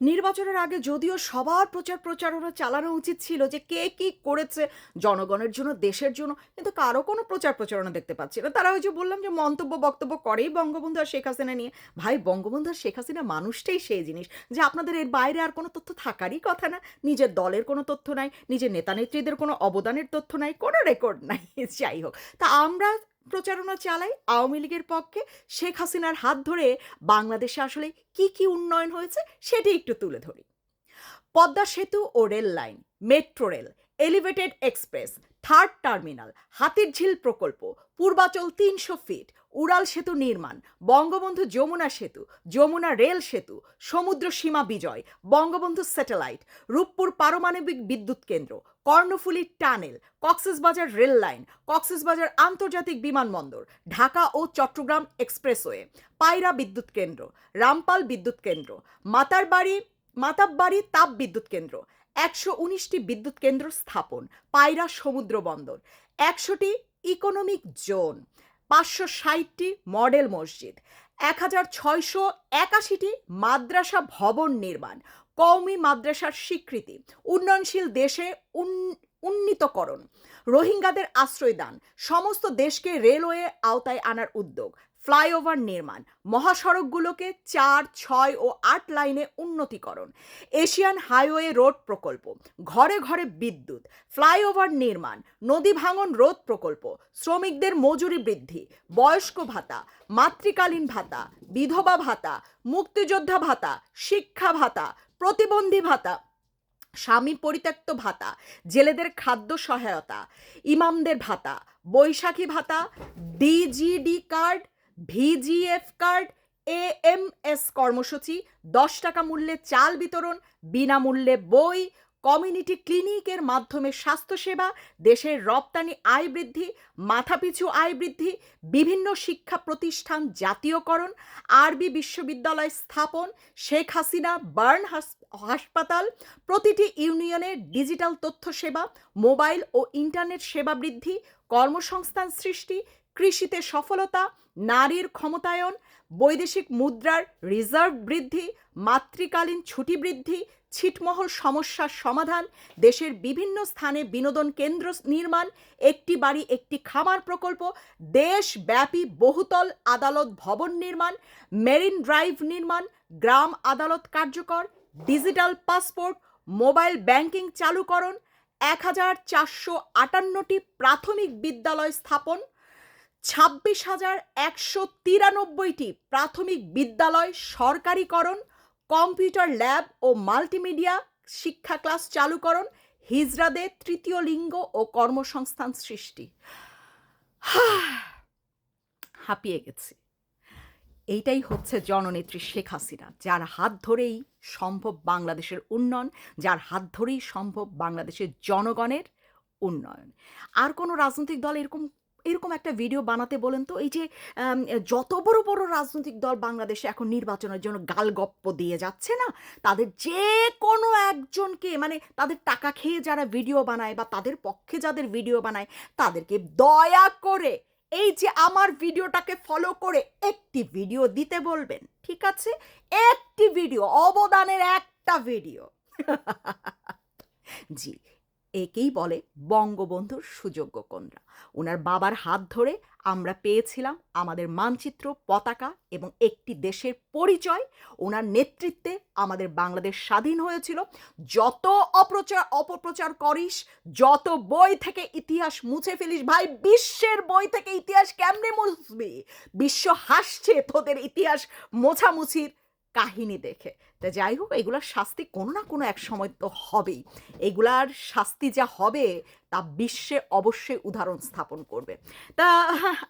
নির্বাচনের আগে যদিও সবার প্রচার প্রচারণা চালানো উচিত ছিল যে কে কি করেছে, জনগণের জন্য, দেশের জন্য, কিন্তু কারও কোনো প্রচার প্রচারণা দেখতে পাচ্ছি না। তারা ওই যে বললাম যে মন্তব্য, বক্তব্য করেই বঙ্গবন্ধু আর শেখ হাসিনা নিয়ে। ভাই, বঙ্গবন্ধু আর শেখ হাসিনা মানুষটাই সেই জিনিস যে আপনাদের এর বাইরে আর কোনো তথ্য থাকারই কথা না। নিজের দলের কোনো তথ্য নাই, নিজের নেতা নেত্রীদের কোনো অবদানের তথ্য নাই, কোনো রেকর্ড নাই। যাই হোক, তা আমরা প্রচারণা চালাই আওয়ামী লীগের পক্ষে। শেখ হাসিনার হাত ধরে বাংলাদেশে আসলে কি কি উন্নয়ন হয়েছে সেটি একটু তুলে ধরি। পদ্মা সেতু ও rail line, metro rail, elevated express third terminal Hatirjheel প্রকল্প, পূর্বাচল তিনশো ফিট উড়াল সেতু নির্মাণ, বঙ্গবন্ধু যমুনা সেতু, যমুনা রেল সেতু, সমুদ্র সীমা বিজয়, বঙ্গবন্ধু স্যাটেলাইট, রূপপুর পারমাণবিক বিদ্যুৎ কেন্দ্র, Karnaphuli tunnel, Cox's Bazar rail line, Cox's Bazar আন্তর্জাতিক বিমানবন্দর, ঢাকা ও চট্টগ্রাম এক্সপ্রেসওয়ে, পায়রা বিদ্যুৎ কেন্দ্র, রামপাল বিদ্যুৎ কেন্দ্র, মাতারবাড়ি, মাতাববাড়ি তাপ বিদ্যুৎ কেন্দ্র একশো উনিশটি বিদ্যুৎ কেন্দ্র স্থাপন, পায়রা সমুদ্র বন্দর, একশোটি ইকোনমিক জোন পাঁচশো ষাটটি মডেল মসজিদ, এক হাজার ছয়শো একাশিটি মাদ্রাসা ভবন নির্মাণ, কওমি মাদ্রাসার স্বীকৃতি, উন্নয়নশীল দেশে উন- উন্নীতকরণ, রোহিঙ্গাদের আশ্রয়দান, সমস্ত দেশকে রেলওয়ে আওতায় আনার উদ্যোগ ফ্লাইওভার নির্মাণ, মহাসড়কগুলোকে চার, ছয় ও আট লাইনে উন্নতিকরণ, এশিয়ান হাইওয়ে রোড প্রকল্প, ঘরে ঘরে বিদ্যুৎ, ফ্লাইওভার নির্মাণ, নদী ভাঙন রোধ প্রকল্প, শ্রমিকদের মজুরি বৃদ্ধি, বয়স্ক ভাতা, মাতৃকালীন ভাতা, বিধবা ভাতা, মুক্তিযোদ্ধা ভাতা, শিক্ষা ভাতা, প্রতিবন্ধী ভাতা, স্বামী পরিত্যক্ত ভাতা, জেলেদের খাদ্য সহায়তা, ইমামদের ভাতা, বৈশাখী ভাতা, VGD card VGF card, AMS কর্মসূচি, দশ টাকা মূল্যে চাল বিতরণ, বিনামূল্যে বই, কমিউনিটি ক্লিনিকের মাধ্যমে স্বাস্থ্যসেবা, দেশের রপ্তানি আয় বৃদ্ধি, মাথাপিছু আয় বৃদ্ধি, বিভিন্ন শিক্ষা প্রতিষ্ঠান জাতীয়করণ, আরবি বিশ্ববিদ্যালয় স্থাপন, শেখ হাসিনা বার্ন হাস- হাসপাতাল, প্রতিটি ইউনিয়নে ডিজিটাল তথ্য সেবা মোবাইল ও ইন্টারনেট সেবা বৃদ্ধি, কর্মসংস্থান সৃষ্টি কৃষিতে সফলতা, নারীর ক্ষমতায়ন, বৈদেশিক মুদ্রার রিজার্ভ বৃদ্ধি, মাতৃকালীন ছুটি বৃদ্ধি, ছিটমহল সমস্যার সমাধান, দেশের বিভিন্ন স্থানে বিনোদন কেন্দ্র নির্মাণ, একটি বাড়ি, একটি খামার প্রকল্প, দেশব্যাপী বহুতল আদালত ভবন নির্মাণ, মেরিন ড্রাইভ নির্মাণ, গ্রাম আদালত কার্যকর, ডিজিটাল পাসপোর্ট, মোবাইল ব্যাংকিং চালুকরণ, এক হাজার চারশো আটান্নটি প্রাথমিক বিদ্যালয় স্থাপন ছাব্বিশ হাজার একশো তিরানব্বইটি প্রাথমিক বিদ্যালয় সরকারিকরণ, কম্পিউটার ল্যাব ও মাল্টিমিডিয়া শিক্ষা ক্লাস চালুকরণ, হিজড়াদের তৃতীয় লিঙ্গ ও কর্মসংস্থান সৃষ্টি। হাঁপিয়ে গেছি। এইটাই হচ্ছে জননেত্রী শেখ হাসিনা, যার হাত ধরেই সম্ভব বাংলাদেশের উন্নয়ন, যার হাত ধরেই সম্ভব বাংলাদেশের জনগণের উন্নয়ন। আর কোনো রাজনৈতিক দল এরকম এরকম একটা ভিডিও বানাতে বলেন তো, এই যে যত বড় বড় রাজনৈতিক দল বাংলাদেশে এখন নির্বাচনের জন্য গালগপ্প দিয়ে যাচ্ছে না, তাদের যে কোনো একজনকে মানে তাদের টাকা খেয়ে যারা ভিডিও বানায় বা তাদের পক্ষে যাদের ভিডিও বানায়, তাদেরকে দয়া করে এই যে আমার ভিডিওটাকে ফলো করে একটি ভিডিও দিতে বলবেন, ঠিক আছে? একটি ভিডিও অবদানের একটা ভিডিও জি একেই বলে বঙ্গবন্ধুর সুযোগ্য কন্যা। ওনার বাবার হাত ধরে আমরা পেয়েছিলাম আমাদের মানচিত্র, পতাকা এবং একটি দেশের পরিচয়। ওনার নেতৃত্বে আমাদের বাংলাদেশ স্বাধীন হয়েছিল। যত অপ্রচার, অপপ্রচার করিস, যত বই থেকে ইতিহাস মুছে ফেলিস, ভাই, বিশ্বের বই থেকে ইতিহাস কেমনে মুছবি? বিশ্ব হাসছে, তোদের ইতিহাস মোছামুছির কাহিনী দেখে। তা যাই হোক, এগুলার শাস্তি কোনো না কোনো এক সময় তো হবেই। এগুলার শাস্তি যা হবে, তা বিশ্বে অবশ্যই উদাহরণ স্থাপন করবে। তা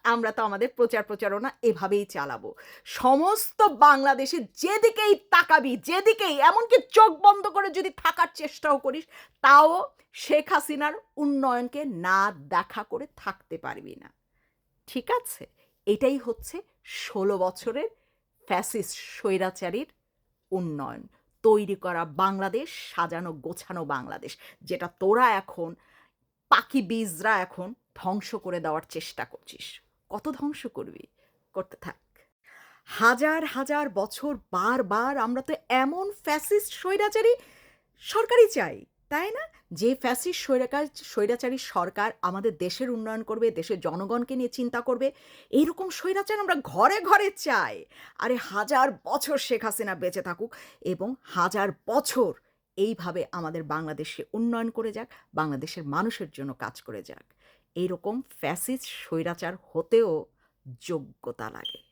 আমরা তো আমাদের প্রচার প্রচারণা এভাবেই চালাবো। সমস্ত বাংলাদেশে যেদিকেই তাকাবি, যেদিকেই, এমনকি চোখ বন্ধ করে যদি থাকার চেষ্টাও করিস, তাও শেখ হাসিনার উন্নয়নকে না দেখা করে থাকতে পারবি না। ঠিক আছে? এটাই হচ্ছে ষোলো বছরের ফ্যাসিস্ট স্বৈরাচারীর উন্নয়ন তৈরি করা বাংলাদেশ সাজানো গোছানো বাংলাদেশ যেটা তোরা এখন পাখি বীজরা এখন ধ্বংস করে দেওয়ার চেষ্টা করছিস। কত ধ্বংস করবি? করতে থাক। হাজার, হাজার বছর বারবার আমরা তো এমন ফ্যাসিস্ট স্বৈরাচারী সরকারই চাই, তাই না? যে ফ্যাসিস্ট স্বৈরাকার স্বৈরাচারী সরকার আমাদের দেশের উন্নয়ন করবে, দেশের জনগণকে নিয়ে চিন্তা করবে। এইরকম স্বৈরাচার আমরা ঘরে, ঘরে চাই। আরে হাজার বছর শেখ হাসিনা বেঁচে থাকুক এবং হাজার বছর এইভাবে আমাদের বাংলাদেশে উন্নয়ন করে যাক, বাংলাদেশের মানুষের জন্য কাজ করে যাক। এইরকম ফ্যাসিস্ট স্বৈরাচার হতেও যোগ্যতা লাগে।